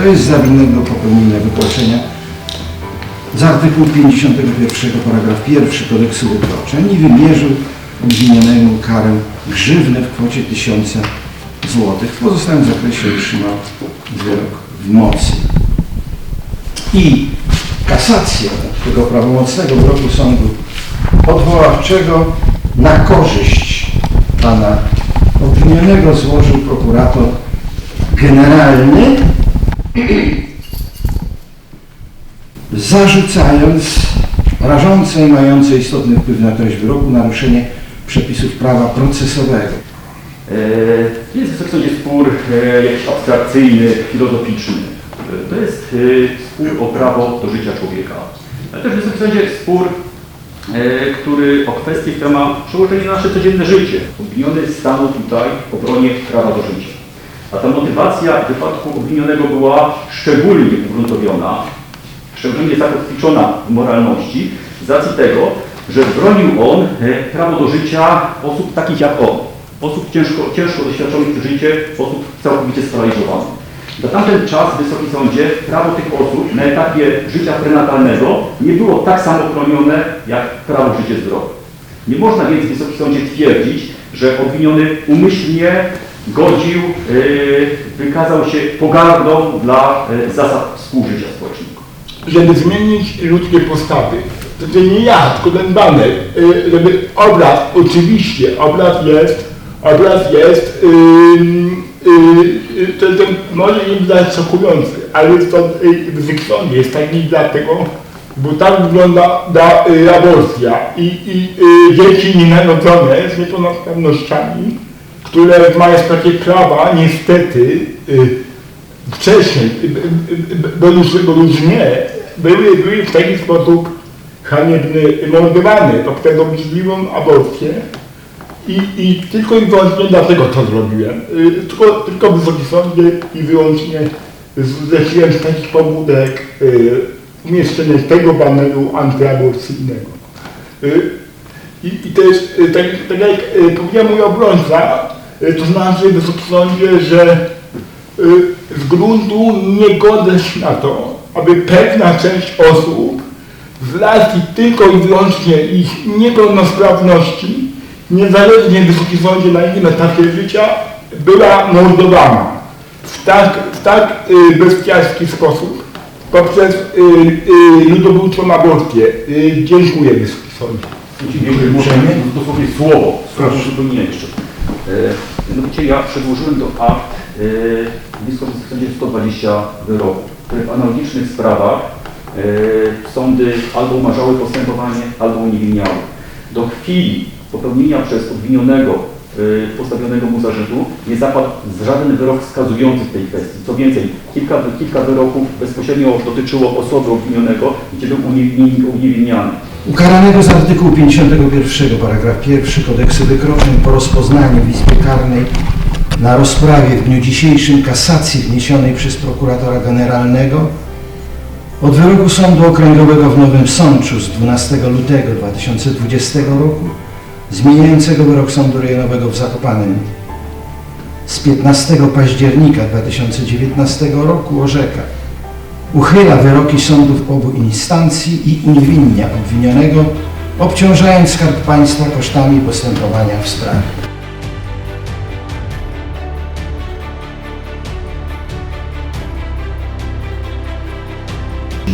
to jest za winnego popełnienia wykroczenia z artykułu 51 paragraf 1 kodeksu wykroczeń i wymierzył obwinionemu karę grzywny w kwocie 1000 zł. W pozostałym zakresie otrzymał wyrok w mocy. I kasacja tego prawomocnego wyroku sądu odwoławczego na korzyść pana obwinionego złożył prokurator generalny zarzucając rażące i mające istotny wpływ na treść wyroku naruszenie przepisów prawa procesowego. E, Jest w sądzie spór e, jakiś abstrakcyjny, filozoficzny. E, To jest spór o prawo do życia człowieka. Ale też jest w sądzie spór, który o kwestię, która ma przełożenie na nasze codzienne życie. Obwiniony stanął tutaj w obronie prawa do życia. A ta motywacja w wypadku obwinionego była szczególnie ugruntowiona, szczególnie zakotwiczona w moralności, z racji tego, że bronił on e, prawo do życia osób takich jak on. Osób ciężko, ciężko doświadczonych przez życie, osób całkowicie sparaliżowanych. Na tamten czas w Wysokim Sądzie prawo tych osób na etapie życia prenatalnego nie było tak samo chronione jak prawo życie zdrowe. Nie można więc w Wysokim Sądzie twierdzić, że obwiniony umyślnie godził, yy, wykazał się pogardą dla yy, zasad współżycia społecznego. żeby zmienić ludzkie postawy. To, nie ja, tylko ten baner, y, żeby obraz, oczywiście, obraz jest, obraz jest, yy, yy, to, to może nie być szokujący, ale to yy, jest taki dlatego, bo tak wygląda da, aborcja i, i dzieci nienarodzone z niepełnosprawnościami, które mają takie prawa, niestety, yy, wcześniej, b- b- bo już, bo już nie, były, były w taki sposób haniebny mordowane poprzez obrzydliwą aborcję i, i tylko i wyłącznie dlatego to zrobiłem. Y, Tylko, tylko w Wysokim Sądzie i wyłącznie zleciłem z takich pobudek y, umieszczenie tego baneru antyaborcyjnego. Y, I, i też, y, tak, tak jak y, powiedział mój obrońca, y, to znaczy w Wysokim Sądzie, że y, z gruntu nie godzę się na to, aby pewna część osób z racji tylko i wyłącznie ich niepełnosprawności, niezależnie w Wysokim Sądzie na innym etapie życia, była mordowana w tak, w tak y, bestialski sposób poprzez y, y. Y, dziękuję Wysoki Sądzie. Dziękuję. Dosłownie słowo, słowo uzupełnienia jeszcze. E, Mianowicie ja przedłożyłem do akt e, blisko w sądzie 120 wyroków, które w analogicznych sprawach e, sądy albo umarzały postępowanie, albo uniewinniały. Do chwili popełnienia przez obwinionego postawionego mu zarzutu nie zapadł żaden wyrok wskazujący w tej kwestii. Co więcej, kilka, kilka wyroków bezpośrednio dotyczyło osoby obwinionego, gdzie był uniewinni- uniewinniany. Ukaranego z artykułu 51 paragraf 1 kodeksu wykroczeń po rozpoznaniu w Izbie Karnej na rozprawie w dniu dzisiejszym kasacji wniesionej przez prokuratora generalnego od wyroku Sądu Okręgowego w Nowym Sączu z 12 lutego 2020 roku zmieniającego wyrok Sądu Rejonowego w Zakopanem z 15 października 2019 roku orzeka uchyla wyroki sądów obu instancji i uniewinnia obwinionego, obciążając Skarb Państwa kosztami postępowania w sprawie.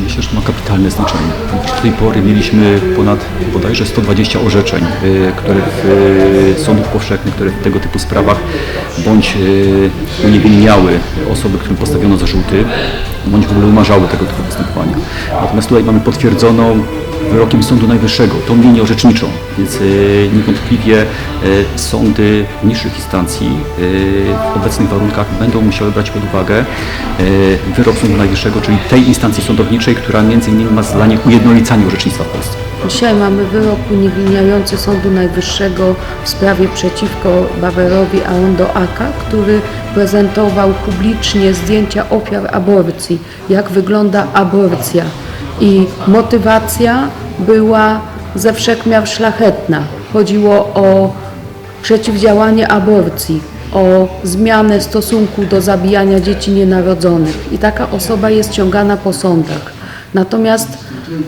Myślę, że ma kapitalne znaczenie. Do tej pory mieliśmy ponad bodajże 120 orzeczeń, y, które w y, sądów powszechnych, które w tego typu sprawach bądź y, uniewinniały osoby, którym postawiono zarzuty, bądź w ogóle umarzały tego typu postępowania. Natomiast tutaj mamy potwierdzoną wyrokiem Sądu Najwyższego, tą linię orzeczniczą, więc y, niewątpliwie y, sądy niższych instancji y, w obecnych warunkach będą musiały brać pod uwagę wyrok Sądu Najwyższego, czyli tej instancji sądowniczej, która między innymi ma zadanie ujednolicania orzecznictwa w Polsce. Dzisiaj mamy wyrok uniewinniający Sądu Najwyższego w sprawie przeciwko Bawerowi Aondoaka, który prezentował publicznie zdjęcia ofiar aborcji, jak wygląda aborcja. I motywacja była ze wszechmiar szlachetna. Chodziło o przeciwdziałanie aborcji. o zmianę stosunku do zabijania dzieci nienarodzonych i taka osoba jest ciągana po sądach. Natomiast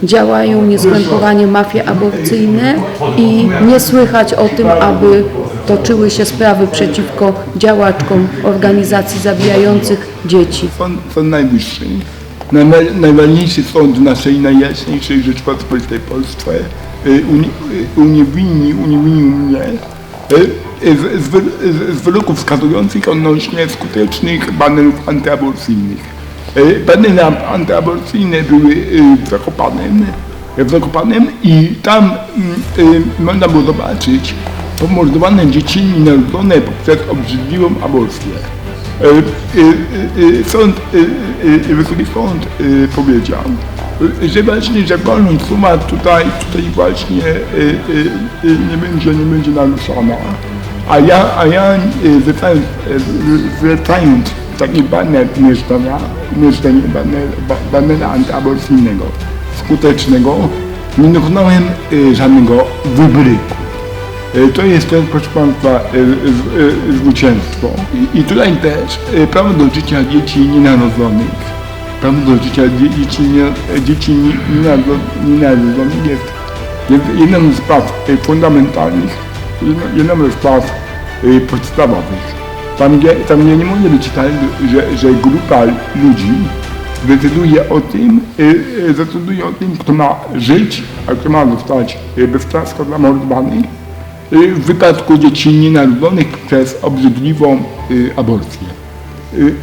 działają nieskrępowanie mafie aborcyjne i nie słychać o tym, aby toczyły się sprawy przeciwko działaczkom organizacji zabijających dzieci. Sąd Najwyższy, najwa- najważniejszy sąd naszej najjaśniejszej Rzeczpospolitej Polsce, y, uni, y, uniewinni, uniewinnił mnie y, z, z, wy- z, z wyroków wskazujących odnośnie skutecznych banerów antyaborcyjnych. Banery antyaborcyjne były w Zakopanem, w Zakopanem i tam mm, można było zobaczyć pomordowane dzieci nienarodzone poprzez obrzydliwą aborcję. E, e, e, Sąd, Wysoki Sąd powiedział, że właśnie, że wolność suma tutaj, tutaj właśnie nie będzie, nie będzie naruszona. A ja, a ja zwracając taki baner mieszkania, mieszkanie baner, ba- banera antyaborcyjnego skutecznego, nie dokonałem żadnego wybryku. E, To jest też, proszę Państwa, e, e, zwycięstwo. I, tutaj też prawo do życia dzieci nienarodzonych, prawo do życia dzie- dzieci, nie, dzieci nie- nienaro- nienarodzonych jest, jest jedną z praw e, fundamentalnych, jedną- z praw e, podstawowych. Tam, gdzie, tam gdzie nie może być tak, że, że grupa ludzi decyduje o tym, decyduje o tym, kto ma żyć, a kto ma zostać beztrasko zamordowany w wypadku dzieci nienarodzonych przez obrzydliwą y, aborcję. Y,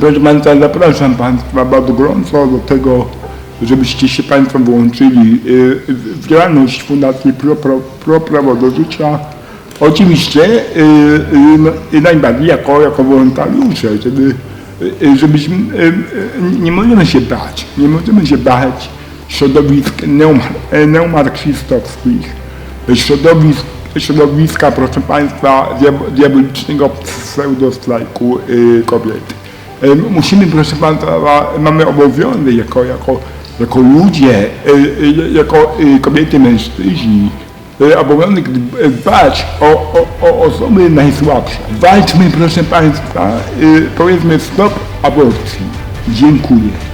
Proszę Państwa, zapraszam Państwa bardzo gorąco do tego, żebyście się Państwo włączyli y, w działalność Fundacji Pro, Pro, Pro Prawo do Życia. Oczywiście y, y, y, najbardziej jako, jako wolontariusze, żeby, y, y, żebyśmy, y, y, nie możemy się bać, nie możemy się bać środowisk neumar, e, neumarksistowskich, środowisk, środowiska, proszę Państwa, diab- diabolicznego pseudostrajku y, kobiet. E, Musimy, proszę Państwa, mamy obowiązek jako, jako, jako ludzie, y, y, jako y, kobiety, mężczyźni, y, obowiązek dbać o, o, o osoby najsłabsze. Walczmy, proszę Państwa, y, powiedzmy stop aborcji. Dziękuję.